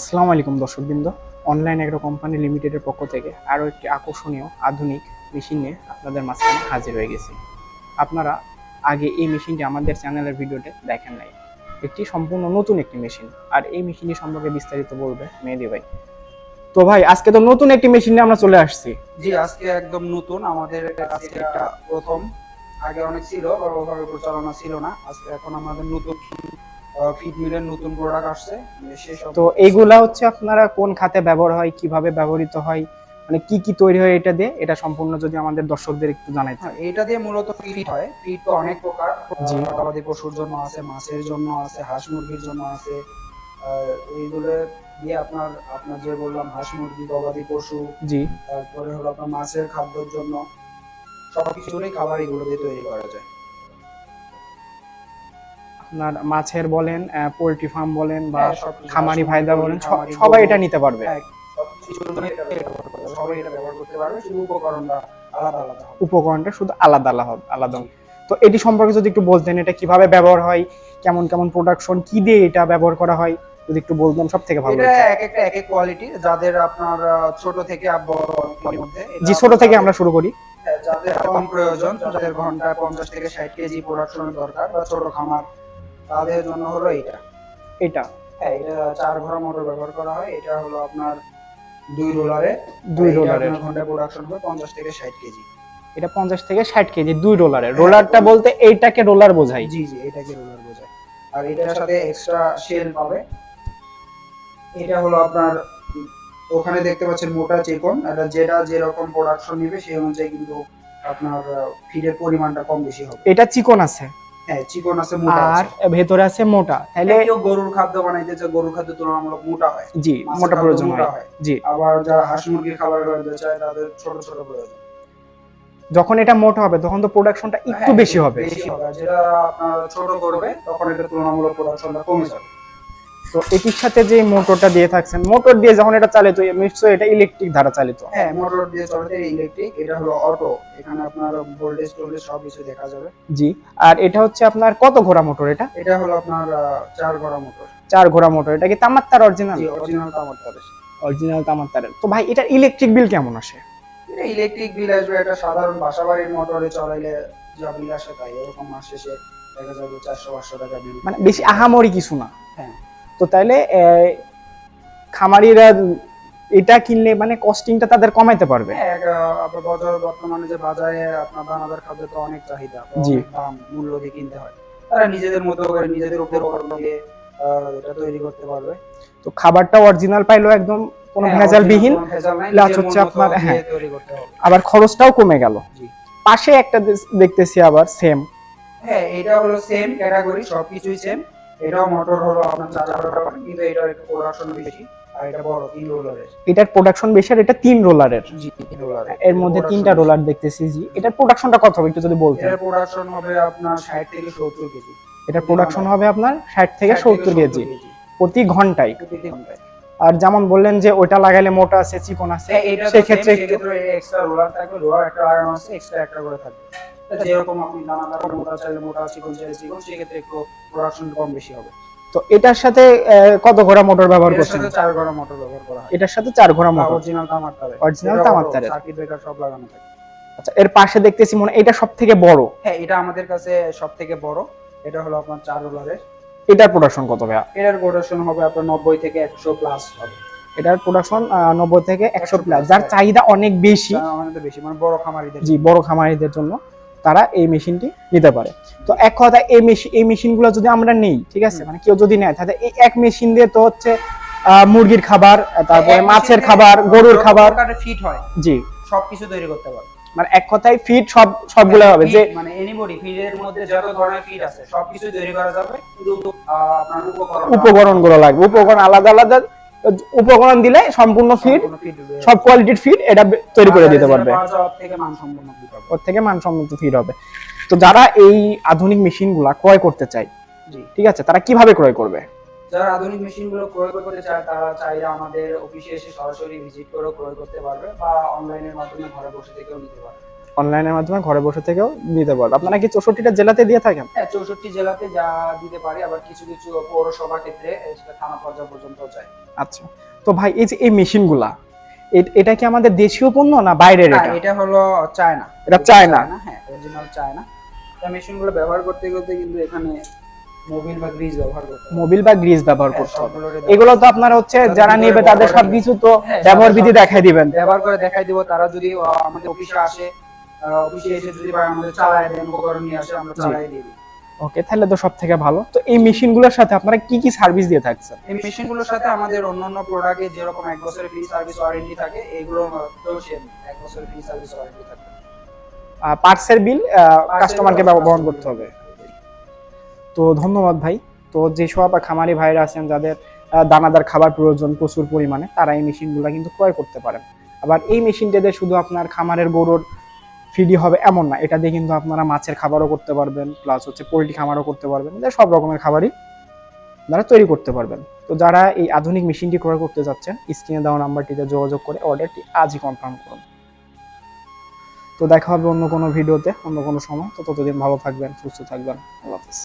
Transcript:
আসসালামু আলাইকুম দর্শকবৃন্দ। অনলাইন এগ্রো কোম্পানি লিমিটেডের পক্ষ থেকে আরও একটি আকর্ষণীয় আধুনিক মেশিন নিয়ে আপনাদের মাঝখানে হাজির হয়ে গেছি। আপনারা আগে এই মেশিনটি আমাদের চ্যানেলের ভিডিওতে দেখেন নাই। একটি সম্পূর্ণ নতুন একটি মেশিন আর এই মেশিনটি সম্পর্কে বিস্তারিত বলবে মেহেদি ভাই। তো ভাই, আজকে তো নতুন একটি মেশিন নিয়ে আমরা চলে আসছি। জি, আজকে একদম নতুন। আমাদের কাছে এটা প্রথম। আগে অনেক ছিল বড়ভাবে প্রচারণা ছিল না। আজকে এখন আমাদের নতুন। ফিট মিলের নতুন প্রোডাক্ট আসছে। সেসব তো এইগুলা হচ্ছে আপনারা কোন খাতে ব্যবহার হয় কীভাবে ব্যবহৃত হয় মানে কি কি তৈরি হয় এটা দিয়ে এটা সম্পূর্ণ যদি আমাদের দর্শকদের একটু জানাইতে হ্যাঁ, এটা দিয়ে মূলত ফিট হয়। ফিট তো অনেক প্রকার। জি। গবাদি পশুর জন্য আছে মাছের জন্য আছে হাঁস মুরগির জন্য আছে। এইগুলো দিয়ে আপনার আপনার যে বললাম হাঁস মুরগি গবাদি পশু জি। তারপরে হলো আপনার মাছের খাদ্যের জন্য সবকিছুরই খাবার এগুলো দিয়ে তৈরি করা যায়। আপনার মাছের বলেন পোলট্রি ফার্ম বলেন বা হ্যাঁ, খামারি ভাইদা বলেন সবাই এটা নিতে পারবে হ্যাঁ। সবাই এটা ব্যবহার করতে পারবে শুধু উপকরণটা আলাদা আলাদা উপকরণটা শুধু আলাদা আলাদা হবে আলাদা তো এটি সম্পর্কে যদি একটু বলতেন এটা কীভাবে ব্যবহার হয় কেমন কেমন প্রোডাকশন কি দিয়ে এটা ব্যবহার করা হয় যদি একটু বলতেন সব থেকে ভালো এটা। এক একটা এক এক কোয়ালিটি যাদের আপনার ছোট থেকে বড় জি ছোট থেকে আমরা শুরু করি হ্যাঁ, যাদের কম প্রয়োজন যাদের ঘন্টায় পঞ্চাশ থেকে ষাট কেজি প্রোডাকশনের দরকার বা ছোট খামার তাদের জন্য হলো এটা এটা। হ্যাঁ এটা চার ঘোড়া মোটর ব্যবহার করা হয়। এটা হলো আপনার দুই রোলারে। দুই রোলারের। ঘন্টায় প্রোডাকশন হবে পঞ্চাশ থেকে ষাট কেজি। এটা পঞ্চাশ থেকে ষাট কেজি দুই রোলারের রোলারটা বলতে এইটাকে রোলার বোঝাই জি জি এটাকে রোলার বোঝায়। আর এটার সাথে এক্সট্রা শেল পাবে। এটা হলো আপনার ওখানে দেখতে পাচ্ছেন মোটা চিকন। এটা যেটা যেরকম প্রোডাকশন নেবে সেই অনুযায়ী কিন্তু আপনার ফিডের পরিমাণটা কম বেশি হবে। এটা চিকন আছে। হ্যাঁ চিকন আছে মোটা আর ভেতরে আছে মোটা। তাহলে কেউ গরুর খাদ্য বানাইতে গরুর খাদ্য তুলনামূলক মোটা হয়। জি মোটা প্রয়োজন হয়। জি। আবার যারা হাঁস মুরগির খাবার চায় তাদের ছোট ছোট প্রয়োজন। যখন এটা মোটা হবে তখন তো প্রোডাকশনটা একটু হ্যাঁ, বেশি হবে। বেশি হবে। যেটা আপনার ছোট করবে তখন এটা তুলনামূলক প্রোডাকশনটা কমে যাবে। তো এটির সাথে যে মোটরটা দিয়ে থাকছেন মোটর দিয়ে যখন এটা চালিত নিশ্চয়ই এটা ইলেকট্রিক দ্বারা চালিত? হ্যাঁ মোটর দিয়ে চলে ইলেকট্রিক এটা হলো অটো এখানে আপনার ভোল্টেজ টোল্টেজ সব কিছু দেখা যাবে। জি আর এটা হচ্ছে আপনার কত ঘোড়া মোটর এটা? এটা হলো আপনার চার ঘোড়া মোটর। চার ঘোড়া মোটর এটা কি তামার তার অরিজিনাল অরিজিনাল তামার তারের অরিজিনাল তামার তারের তো ভাই এটার ইলেকট্রিক বিল কেমন আসে? এটা ইলেকট্রিক বিল আসবে একটা সাধারণ বাসাবাড়ির মোটরে চালাইলে যা বিল আসে তাই এরকম মাস শেষে দেখা যাবে চারশো পাঁচশো টাকা বিল মানে বেশি আহামরি কিছু না। তো আহ, খামারিরা এটা কিনলে মানে কস্টিংটা তাদের কমাইতে পারবে। হ্যাঁ বাজার বর্তমানে যে বাজারে আপনার দানাদার খাদ্য তো অনেক চাহিদা জি। দাম মূল্য দিয়ে কিনতে হয়। তারা নিজেদের মতো করে নিজেদের উপর উপকরণ দিয়ে এটা তৈরি করতে পারবে। তো খাবারটা অরিজিনাল পাইলো একদম কোনো হ্যাঁ, ভেজাল বিহীন প্লাস হচ্ছে আপনার, হ্যাঁ। আবার খরচটাও কমে গেল। পাশে একটা দেখতেছি আবার সেম হ্যাঁ এটা হলো সেম ক্যাটাগরি সবকিছুই সেম এটাও মোটর হলো আপনার চার হাজার কিন্তু এটার একটু প্রোডাকশন বেশি আর এটা বড় তিন রোলারের এটার প্রোডাকশন বেশি আর এটা তিন রোলারের জি তিন রোলারের এর। মধ্যে তিনটা রোলার দেখতেছি জি। এটার প্রোডাকশনটা কত হবে একটু যদি বলতেন? এটার প্রোডাকশন হবে আপনার ষাট থেকে সত্তর কেজি। এটার প্রোডাকশন হবে আপনার ষাট থেকে সত্তর কেজি প্রতি ঘন্টায়। প্রতি ঘন্টায়। আর যেমন বললেন যে ওইটা লাগাইলে মোটা আছে চিকন আছে হ্যাঁ, সেক্ষেত্রে এক্সট্রা রোলার থাকবে রোলার একটা লাগানো আছে এক্সট্রা একটা করে থাকবে। যেরকম আপনি দানাদার মোটা চাইলে মোটা চিকন চাইলে চিকন সেক্ষেত্রে একটু প্রোডাকশন কম বেশি হবে। তো এটার সাথে কত ঘোড়া মোটর ব্যবহার করছেন? চার ঘোড়া মোটর ব্যবহার করা হয়। এটার সাথে চার ঘোড়া মোটর অরিজিনাল তামার তামার তারের। সার্কিট ব্রেকার সব লাগানো থাকে। আচ্ছা এর পাশে দেখতেছি মনে এটা সব থেকে বড়। হ্যাঁ এটা আমাদের কাছে সব থেকে বড়। এটা হলো আপনার চার রোলারের এটার প্রোডাকশন কত ভাইয়া? এটার প্রোডাকশন হবে আপনার নব্বই থেকে একশো প্লাস হবে। এটার প্রোডাকশন নব্বই থেকে একশো প্লাস যার চাহিদা অনেক বেশি। আমাদের বেশি মানে বড় খামারিদের জি বড় খামারিদের জন্য। তারা এই মেশিনটি নিতে পারে। তো এক কথা এই মেশিন এই মেশিনগুলো যদি আমরা নেই ঠিক আছে? মানে কেউ যদি নেয় তাহলে এই এক মেশিন দিয়ে তো হচ্ছে মুরগির খাবার তারপরে মাছের খাবার গরুর খাবার। ফিট হয় জি। সবকিছু তৈরি করতে পারবে। মানে এক কথায় ফিট সব সবগুলো হবে। যে মানে এনিবডি ফিডের মধ্যে যত ধরনের ফিড আছে সবকিছু তৈরি করা যাবে। কিন্তু আপনার উপকরণ উপকরণগুলো লাগবে। উপকরণ আলাদা আলাদা উপকরণ দিলে সম্পূর্ণ ফিড সব কোয়ালিটির ফিড এটা তৈরি করে দিতে পারবে। ওর থেকে মানসম্মত ফিড হবে। তো যারা এই আধুনিক মেশিনগুলা ক্রয় করতে চায় ঠিক আছে তারা কীভাবে ক্রয় করবে? যারা আধুনিক মেশিনগুলো ক্রয় করতে চায় তারা চাইলে আমাদের অফিসে এসে সরাসরি ভিজিট করে ক্রয় করতে পারবে বা অনলাইনের মাধ্যমে ঘরে বসে থেকেও নিতে পারবে। অনলাইনের মাধ্যমে ঘরে বসে থেকেও নিতে পারবে। আপনারা কি চৌষট্টিটা জেলাতে দিয়ে থাকেন? হ্যাঁ চৌষট্টি জেলাতে যা দিতে পারি আবার কিছু কিছু পৌরসভা ক্ষেত্রে সেটা থানা পর্যায় পর্যন্ত যায়। আচ্ছা। তো ভাই এই যে এই মেশিনগুলা এটা কি আমাদের দেশীয় পণ্য না বাইরের এটা? এটা হলো চায়না। এটা চায়না? হ্যাঁ অরিজিনাল চায়না। মেশিনগুলো ব্যবহার করতে করতে কিন্তু এখানে মোবিল বা গ্রিজ ব্যবহার করতে হবে। মোবিল বা গ্রিজ ব্যবহার হ্যাঁ, করতে হবে। এগুলো তো আপনার হচ্ছে যারা নেবে তাদের ব্যবহার সবকিছু তো হ্যাঁ, ব্যবহার বিধি দেখাই দিবেন। ব্যবহার করে দেখাই দিব। তারা যদি আমাদের অফিসে আসে অফিসে এসে যদি আমাদের চালায় দেন উপকরণ নিয়ে আসে আমরা। চালাই দিই। ওকে তাহলে তো সব থেকে ভালো। তো এই মেশিনগুলোর সাথে আপনারা কি কি সার্ভিস দিয়ে থাকছেন? এই মেশিনগুলোর সাথে আমাদের অন্যান্য প্রোডাক্টে যেরকম এক বছরের ফ্রি সার্ভিস ওয়ারেন্টি থাকে এগুলো তো সেম এক বছরের ফ্রি সার্ভিস ওয়ারেন্টি থাকে। পার্সের বিল কাস্টমারকে বহন করতে হবে। তো ধন্যবাদ ভাই। তো যেসব খামারি ভাইরা আছেন, যাদের দানাদার খাবার প্রয়োজন প্রচুর পরিমাণে, তারা এই মেশিনগুলো কিন্তু ক্রয় করতে পারেন। আবার এই মেশিনটা দিয়ে শুধু আপনার খামারের গরুর ফিডি হবে এমন না, এটা দিয়ে কিন্তু আপনারা মাছের খাবারও করতে পারবেন প্লাস হচ্ছে পোলট্রি খামারও করতে পারবেন সব রকমের খাবারই আপনারা তৈরি করতে পারবেন। তো যারা এই আধুনিক মেশিনটি ক্রয় করতে যাচ্ছেন স্ক্রিনে দেওয়া নাম্বারটিতে যোগাযোগ করে অর্ডারটি আজই কনফার্ম করুন। তো দেখা হবে অন্য কোনো ভিডিওতে অন্য কোনো সময়। তো ততদিন ভালো থাকবেন, সুস্থ থাকবেন। আল্লাহ হাফিজ।